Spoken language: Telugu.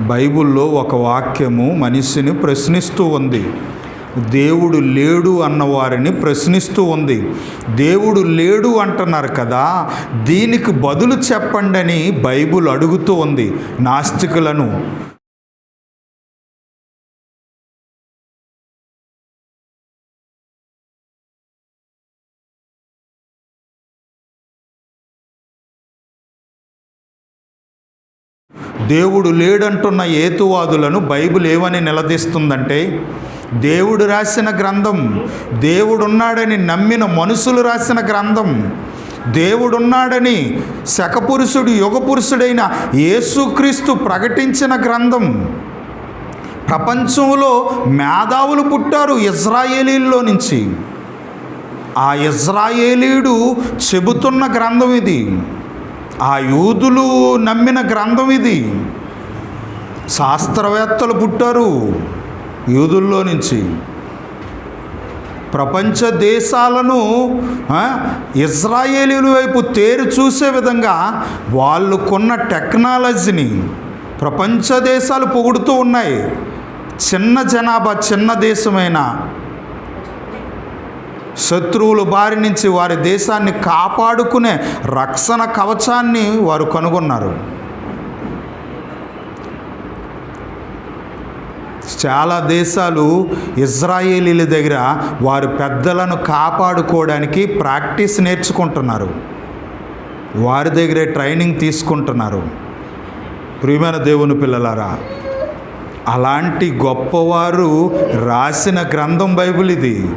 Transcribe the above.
బైబిల్లో ఒక వాక్యము మనిషిని ప్రశ్నిస్తూ ఉంది. దేవుడు లేడు అన్న వారిని ప్రశ్నిస్తూ ఉంది. దేవుడు లేడు అంటున్నారు కదా దీనికి బదులు చెప్పండి అని బైబిల్ అడుగుతూ ఉంది నాస్తికులను. దేవుడు లేడంటున్న ఏతువాదులను బైబిల్ ఏమని నిలదీస్తుందంటే దేవుడు రాసిన గ్రంథం దేవుడున్నాడని నమ్మిన మనుషులు రాసిన గ్రంథం దేవుడున్నాడని శకపురుషుడు యుగపురుషుడైన యేసుక్రీస్తు ప్రకటించిన గ్రంథం. ప్రపంచంలో మేధావులు పుట్టారు ఇజ్రాయేలీల్లో నుంచి. ఆ ఇజ్రాయేలీడు చెబుతున్న గ్రంథం ఇది. ఆ యూదులు నమ్మిన గ్రంథం ఇది. శాస్త్రవేత్తలు పుట్టారు యూదుల్లో నుంచి. ప్రపంచ దేశాలను ఇజ్రాయేలీల వైపు తేరు చూసే విధంగా వాళ్ళకున్న టెక్నాలజీని ప్రపంచ దేశాలు పొగుడుతూ ఉన్నాయి. చిన్న జనాభా చిన్న దేశమైన శత్రువుల బారి నుంచి వారి దేశాన్ని కాపాడుకునే రక్షణ కవచాన్ని వారు కనుగొన్నారు. చాలా దేశాలు ఇజ్రాయేలీల దగ్గర వారి పెద్దలను కాపాడుకోవడానికి ప్రాక్టీస్ నేర్చుకుంటున్నారు. వారి దగ్గరే ట్రైనింగ్ తీసుకుంటున్నారు. ప్రియమైన దేవుని పిల్లలారా అలాంటి గొప్పవారు రాసిన గ్రంథం బైబిల్ ఇది.